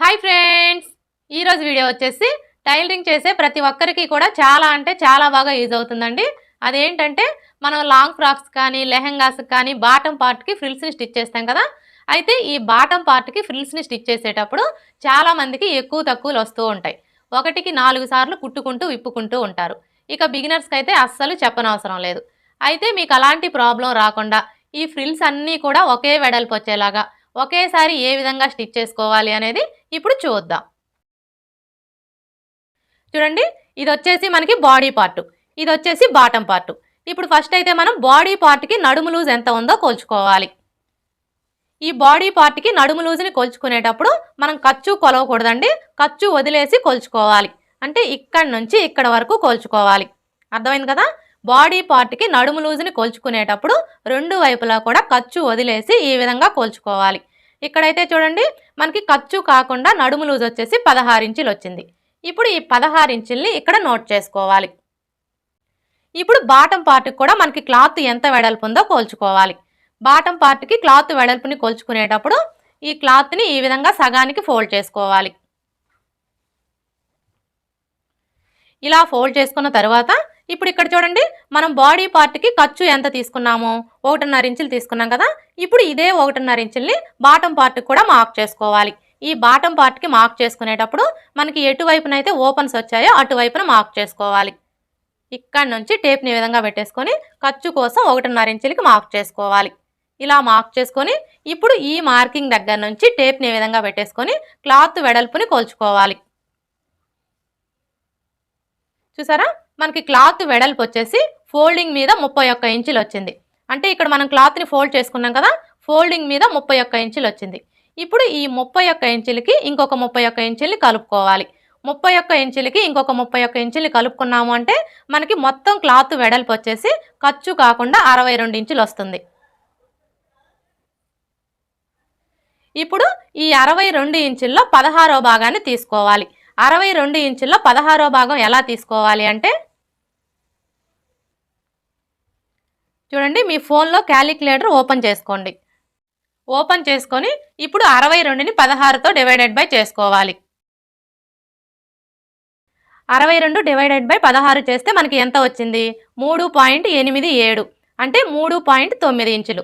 Hi friends ఈరోజు video వచ్చేసి tailoring చేసే ప్రతి ఒక్కరికి కూడా చాలా అంటే చాలా బాగా యూజ్ అవుతుందండి. అదేంటంటే మనం లాంగ్ ఫ్రాక్స్ కానీ లెహెంగాస్ కానీ బాటమ్ పార్ట్కి ఫ్రిల్స్ని స్టిచ్ చేస్తాం కదా. అయితే ఈ బాటం పార్ట్కి ఫ్రిల్స్ని స్టిచ్ చేసేటప్పుడు చాలామందికి ఎక్కువ తక్కువలు వస్తూ ఉంటాయి. ఒకటికి నాలుగు సార్లు కుట్టుకుంటూ విప్పుకుంటూ ఉంటారు. ఇక బిగినర్స్కి అయితే అస్సలు చెప్పనవసరం లేదు. అయితే మీకు అలాంటి ప్రాబ్లం రాకుండా ఈ ఫ్రిల్స్ అన్నీ కూడా ఒకే వెడల్పు వచ్చేలాగా ఒకేసారి ఏ విధంగా స్టిచ్ చేసుకోవాలి అనేది ఇప్పుడు చూద్దాం. చూడండి ఇది వచ్చేసి మనకి బాడీ పార్ట్ ఇది వచ్చేసి బాటం పార్ట్. ఇప్పుడు ఫస్ట్ అయితే మనం బాడీ పార్ట్కి నడుము లూజ్ ఎంత ఉందో కొలుచుకోవాలి. ఈ బాడీ పార్ట్కి నడుము లూజ్ని కొలుచుకునేటప్పుడు మనం ఖర్చు కొలవకూడదండి ఖర్చు వదిలేసి కొలుచుకోవాలి. అంటే ఇక్కడ నుంచి ఇక్కడ వరకు కొలుచుకోవాలి. అర్థమైంది కదా? బాడీ పార్ట్కి నడుము లూజుని కొలుచుకునేటప్పుడు రెండు వైపులా కూడా ఖర్చు వదిలేసి ఈ విధంగా కోల్చుకోవాలి. ఇక్కడైతే చూడండి మనకి ఖర్చు కాకుండా నడుము లూజ్ వచ్చేసి పదహారు ఇంచులు వచ్చింది. ఇప్పుడు ఈ పదహారు ఇంచుల్ని ఇక్కడ నోట్ చేసుకోవాలి. ఇప్పుడు బాటం పార్ట్కి కూడా మనకి క్లాత్ ఎంత వెడల్పు ఉందో కోల్చుకోవాలి. బాటం పార్ట్కి క్లాత్ వెడల్పుని కొలుచుకునేటప్పుడు ఈ క్లాత్ని ఈ విధంగా సగానికి ఫోల్డ్ చేసుకోవాలి. ఇలా ఫోల్డ్ చేసుకున్న తర్వాత ఇప్పుడు ఇక్కడ చూడండి మనం బాడీ పార్ట్కి ఖర్చు ఎంత తీసుకున్నాము? ఒకటిన్నర ఇంచులు తీసుకున్నాం కదా? ఇప్పుడు ఇదే ఒకటిన్నర ఇంచుల్ని బాటం పార్ట్కి కూడా మార్క్ చేసుకోవాలి. ఈ బాటం పార్ట్కి మార్క్ చేసుకునేటప్పుడు మనకి ఎటువైపునైతే ఓపెన్స్ వచ్చాయో అటువైపున మార్క్ చేసుకోవాలి. ఇక్కడ నుంచి టేప్ని విధంగా పెట్టేసుకొని ఖర్చు కోసం ఒకటిన్నర ఇంచులకి మార్క్ చేసుకోవాలి. ఇలా మార్క్ చేసుకొని ఇప్పుడు ఈ మార్కింగ్ దగ్గర నుంచి టేప్ని విధంగా పెట్టేసుకొని క్లాత్ వెడల్పుని కోల్చుకోవాలి. చూసారా? మనకి క్లాత్ వెడల్పు వచ్చేసి ఫోల్డింగ్ మీద ముప్పై ఒక్క ఇంచులు వచ్చింది. అంటే ఇక్కడ మనం క్లాత్ని ఫోల్డ్ చేసుకున్నాం కదా ఫోల్డింగ్ మీద ముప్పై ఒక్క ఇంచులు వచ్చింది. ఇప్పుడు ఈ ముప్పై ఒక్క ఇంచులకి ఇంకొక ముప్పై ఒక్క ఇంచుల్ని కలుపుకోవాలి. ముప్పై ఒక్క ఇంచులకి ఇంకొక ముప్పై ఒక్క ఇంచుల్ని కలుపుకున్నాము అంటే మనకి మొత్తం క్లాత్ వెడల్పు వచ్చేసి ఖర్చు కాకుండా అరవై రెండు ఇంచులు వస్తుంది. ఇప్పుడు ఈ అరవై రెండు ఇంచుల్లో పదహారో భాగాన్ని తీసుకోవాలి. అరవై రెండు ఇంచుల్లో పదహారో భాగం ఎలా తీసుకోవాలి అంటే చూడండి మీ ఫోన్లో క్యాలిక్యులేటర్ ఓపెన్ చేసుకోండి. ఓపెన్ చేసుకొని ఇప్పుడు అరవై రెండుని పదహారుతో డివైడెడ్ బై చేసుకోవాలి. అరవై రెండు డివైడెడ్ బై పదహారు చేస్తే మనకి ఎంత వచ్చింది? మూడు పాయింట్ ఎనిమిది ఏడు అంటే మూడు పాయింట్ తొమ్మిది ఇంచులు.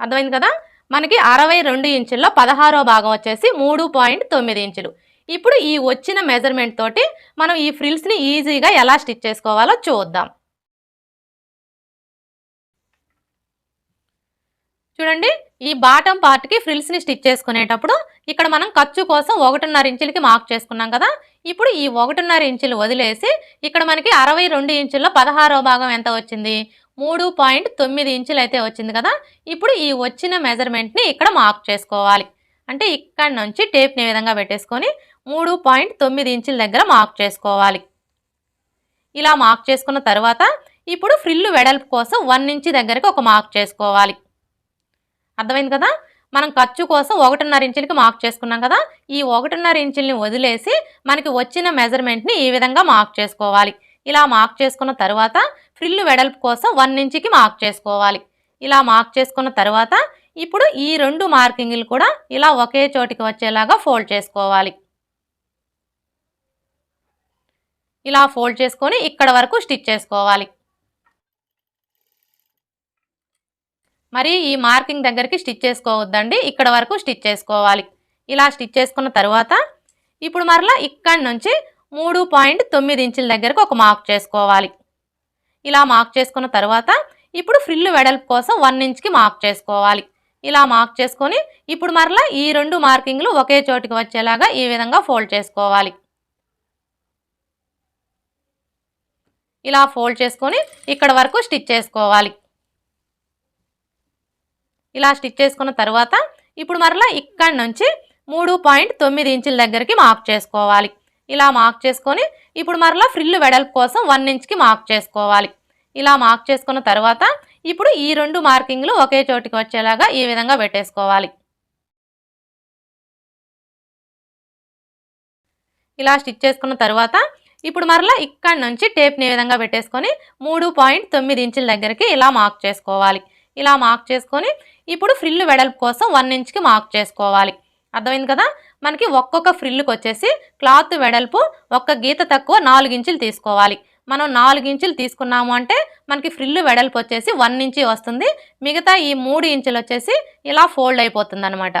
అర్థమైంది కదా? మనకి అరవై రెండు ఇంచుల్లో పదహారో భాగం వచ్చేసి మూడు పాయింట్ తొమ్మిది ఇంచులు. ఇప్పుడు ఈ వచ్చిన మెజర్మెంట్ తోటి మనం ఈ ఫ్రిల్స్ని ఈజీగా ఎలా స్టిచ్ చేసుకోవాలో చూద్దాం. చూడండి ఈ బాటమ్ పార్ట్కి ఫ్రిల్స్ని స్టిచ్ చేసుకునేటప్పుడు ఇక్కడ మనం ఖర్చు కోసం ఒకటిన్నర ఇంచులకి మార్క్ చేసుకున్నాం కదా. ఇప్పుడు ఈ ఒకటిన్నర ఇంచులు వదిలేసి ఇక్కడ మనకి అరవై రెండు ఇంచుల్లో పదహారో భాగం ఎంత వచ్చింది? మూడు పాయింట్ తొమ్మిది ఇంచులు అయితే వచ్చింది కదా. ఇప్పుడు ఈ వచ్చిన మెజర్మెంట్ని ఇక్కడ మార్క్ చేసుకోవాలి. అంటే ఇక్కడ నుంచి టేప్ని విధంగా పెట్టేసుకొని మూడు పాయింట్ తొమ్మిది ఇంచుల దగ్గర మార్క్ చేసుకోవాలి. ఇలా మార్క్ చేసుకున్న తర్వాత ఇప్పుడు ఫ్రిల్లు వెడల్పు కోసం వన్ ఇంచ్ దగ్గరికి ఒక మార్క్ చేసుకోవాలి. అర్థమైంది కదా? మనం ఖర్చు కోసం ఒకటిన్నర ఇంచులకి మార్క్ చేసుకున్నాం కదా? ఈ ఒకటిన్నర ఇంచుల్ని వదిలేసి మనకి వచ్చిన మెజర్మెంట్ని ఈ విధంగా మార్క్ చేసుకోవాలి. ఇలా మార్క్ చేసుకున్న తర్వాత ఫ్రిల్లు వెడల్పు కోసం వన్ ఇంచుకి మార్క్ చేసుకోవాలి. ఇలా మార్క్ చేసుకున్న తర్వాత ఇప్పుడు ఈ రెండు మార్కింగ్లు కూడా ఇలా ఒకే చోటికి వచ్చేలాగా ఫోల్డ్ చేసుకోవాలి. ఇలా ఫోల్డ్ చేసుకొని ఇక్కడ వరకు స్టిచ్ చేసుకోవాలి. మరి ఈ మార్కింగ్ దగ్గరికి స్టిచ్ చేసుకోవద్దండి ఇక్కడ వరకు స్టిచ్ చేసుకోవాలి. ఇలా స్టిచ్ చేసుకున్న తర్వాత ఇప్పుడు మరలా ఇక్కడి నుంచి మూడు పాయింట్ తొమ్మిది ఇంచుల దగ్గరకు ఒక మార్క్ చేసుకోవాలి. ఇలా మార్క్ చేసుకున్న తర్వాత ఇప్పుడు ఫ్రిల్లు వెడల్పు కోసం వన్ ఇంచ్కి మార్క్ చేసుకోవాలి. ఇలా మార్క్ చేసుకొని ఇప్పుడు మరలా ఈ రెండు మార్కింగ్లు ఒకే చోటికి వచ్చేలాగా ఈ విధంగా ఫోల్డ్ చేసుకోవాలి. ఇలా ఫోల్డ్ చేసుకొని ఇక్కడ వరకు స్టిచ్ చేసుకోవాలి. ఇలా స్టిచ్ చేసుకున్న తర్వాత ఇప్పుడు మరలా ఇక్కడ నుంచి మూడు పాయింట్ తొమ్మిది ఇంచుల దగ్గరికి మార్క్ చేసుకోవాలి. ఇలా మార్క్ చేసుకొని ఇప్పుడు మరలా ఫ్రిల్లు వెడల్పు కోసం వన్ ఇంచ్కి మార్క్ చేసుకోవాలి. ఇలా మార్క్ చేసుకున్న తర్వాత ఇప్పుడు ఈ రెండు మార్కింగ్లు ఒకే చోటికి వచ్చేలాగా ఈ విధంగా పెట్టేసుకోవాలి. ఇలా స్టిచ్ చేసుకున్న తర్వాత ఇప్పుడు మరలా ఇక్కడ నుంచి టేప్ని ఈ విధంగా పెట్టేసుకొని మూడు పాయింట్ తొమ్మిది ఇంచుల దగ్గరికి ఇలా మార్క్ చేసుకోవాలి. ఇలా మార్క్ చేసుకొని ఇప్పుడు ఫ్రిల్ వెడల్పు కోసం వన్ ఇంచ్కి మార్క్ చేసుకోవాలి. అర్థమైంది కదా? మనకి ఒక్కొక్క ఫ్రిల్కి వచ్చేసి క్లాత్ వెడల్పు ఒక్క గీత తక్కువ నాలుగు ఇంచులు తీసుకోవాలి. మనం నాలుగు ఇంచులు తీసుకున్నాము అంటే మనకి ఫ్రిల్లు వెడల్పు వచ్చేసి వన్ ఇంచి వస్తుంది. మిగతా ఈ మూడు ఇంచులు వచ్చేసి ఇలా ఫోల్డ్ అయిపోతుంది అనమాట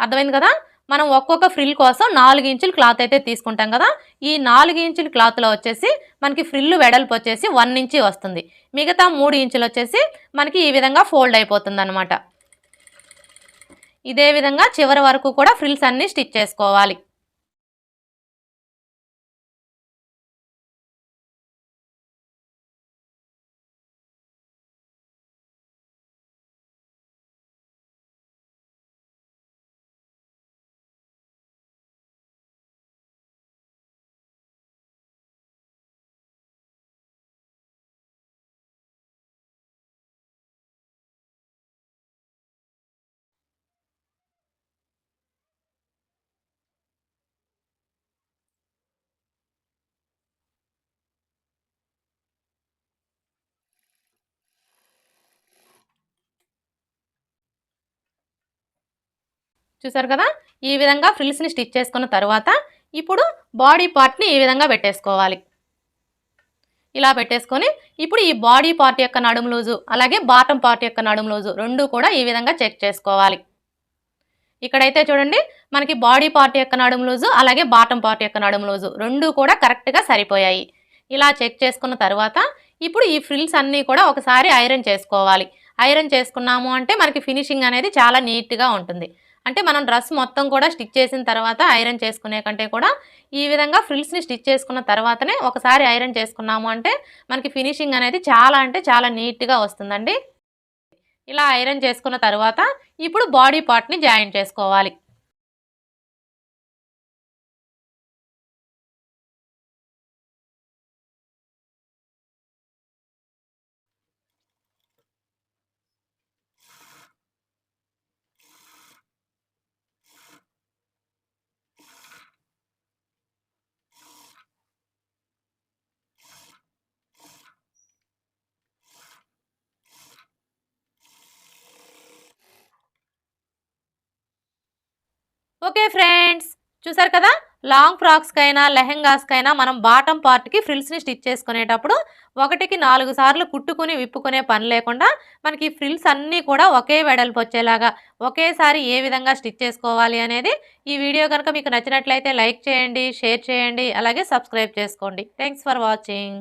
అర్థమైంది కదా? మనం ఒక్కొక్క ఫ్రిల్ కోసం నాలుగు ఇంచులు క్లాత్ అయితే తీసుకుంటాం కదా? ఈ నాలుగు ఇంచుల క్లాత్లో వచ్చేసి మనకి ఫ్రిల్ వెడల్పు వచ్చేసి వన్ ఇంచి వస్తుంది. మిగతా మూడు ఇంచులు వచ్చేసి మనకి ఈ విధంగా ఫోల్డ్ అయిపోతుంది అనమాట ఇదే విధంగా చివరి వరకు కూడా ఫ్రిల్స్ అన్నీ స్టిచ్ చేసుకోవాలి. చూసారు కదా? ఈ విధంగా ఫ్రిల్స్ని స్టిచ్ చేసుకున్న తర్వాత ఇప్పుడు బాడీ పార్ట్ని ఈ విధంగా పెట్టేసుకోవాలి. ఇలా పెట్టేసుకొని ఇప్పుడు ఈ బాడీ పార్ట్ యొక్క నడుము లూజు అలాగే బాటమ్ పార్ట్ యొక్క నడుము లూజు రెండు కూడా ఈ విధంగా చెక్ చేసుకోవాలి. ఇక్కడైతే చూడండి మనకి బాడీ పార్ట్ యొక్క నడుము లూజు అలాగే బాటమ్ పార్ట్ యొక్క నడుము లూజు రెండు కూడా కరెక్ట్గా సరిపోయాయి. ఇలా చెక్ చేసుకున్న తర్వాత ఇప్పుడు ఈ ఫ్రిల్స్ అన్నీ కూడా ఒకసారి ఐరన్ చేసుకోవాలి. ఐరన్ చేసుకున్నాము అంటే మనకి ఫినిషింగ్ అనేది చాలా నీట్గా ఉంటుంది. అంటే మనం డ్రెస్ మొత్తం కూడా స్టిచ్ చేసిన తర్వాత ఐరన్ చేసుకునే కంటే కూడా ఈ విధంగా ఫ్రిల్స్ని స్టిచ్ చేసుకున్న తర్వాతనే ఒకసారి ఐరన్ చేసుకున్నాము అంటే మనకి ఫినిషింగ్ అనేది చాలా అంటే చాలా నీట్గా వస్తుందండి. ఇలా ఐరన్ చేసుకున్న తర్వాత ఇప్పుడు బాడీ పార్ట్ని జాయిన్ చేసుకోవాలి. ఓకే ఫ్రెండ్స్ చూసారు కదా? లాంగ్ ఫ్రాక్స్కైనా లెహెంగాస్కైనా మనం బాటమ్ పార్ట్కి ఫ్రిల్స్ని స్టిచ్ చేసుకునేటప్పుడు ఒకటికి నాలుగు సార్లు కుట్టుకుని విప్పుకునే పని లేకుండా మనకి ఫ్రిల్స్ అన్నీ కూడా ఒకే వెడల్పు వచ్చేలాగా ఒకేసారి ఏ విధంగా స్టిచ్ చేసుకోవాలి అనేది ఈ వీడియో కనుక మీకు నచ్చినట్లయితే లైక్ చేయండి షేర్ చేయండి అలాగే సబ్స్క్రైబ్ చేసుకోండి. Thanks for watching.